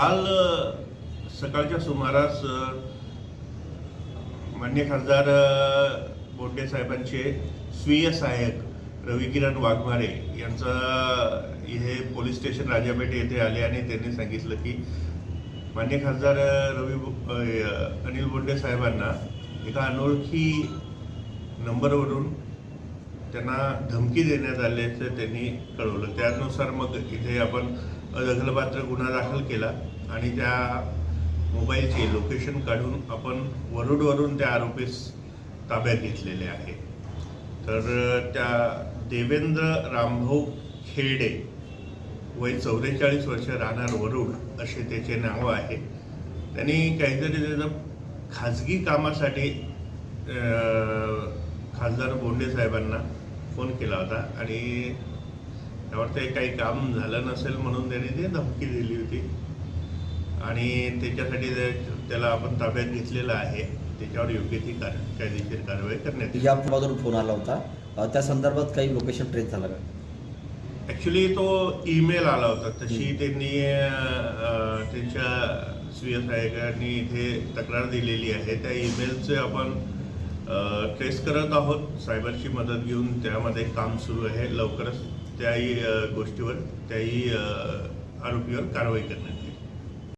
काल सकाळच्या सुमारास मान्य खासदार बोंडे साहेबांचे स्वीय सहाय्यक रविकिरण वाघमारे यांचं हे पोलीस स्टेशन राजापेठ येथे आले आणि त्यांनी सांगितलं की मान्य खासदार रवी अनिल बोंडे साहेबांना एका अनोळखी नंबरवरून त्यांना धमकी देण्यात आल्याचं त्यांनी कळवलं. त्यानुसार मग इथे आपण दखलपात्र गुन्हा दाखल केला आणि त्या मोबाईलचे लोकेशन काढून आपण वरुडवरून त्या आरोपीस ताब्यात घेतलेले आहे. तर त्या देवेंद्र रामभाऊ खेरडे वय चौवेचाळीस वर्ष राहणार वरुड असे त्याचे नाव आहे. त्यांनी काहीतरी त्याचं खाजगी कामासाठी खासदार बोंडे साहेबांना फोन केला होता आणि त्यावर ते काही काम झालं नसेल म्हणून त्यांनी ते धमकी दिली होती. आणि त्याच्यासाठी त्याला आपण ताब्यात घेतलेलं आहे त्याच्यावर योग्य ती कायदेशीर कारवाई करण्यात या मधून फोन आला होता. त्या संदर्भात काही लोकेशन ट्रेस झालं का? ॲक्च्युली तो ईमेल आला होता. तशी त्यांनी त्यांच्या स्वीय सहाय्यकांनी इथे तक्रार दिलेली आहे. त्या ईमेलचे आपण ट्रेस करत आहोत. सायबरची मदत घेऊन त्यामध्ये काम सुरू आहे. लवकरच त्याही गोष्टीवर त्याही आरोपीवर कारवाई करण्यात येईल.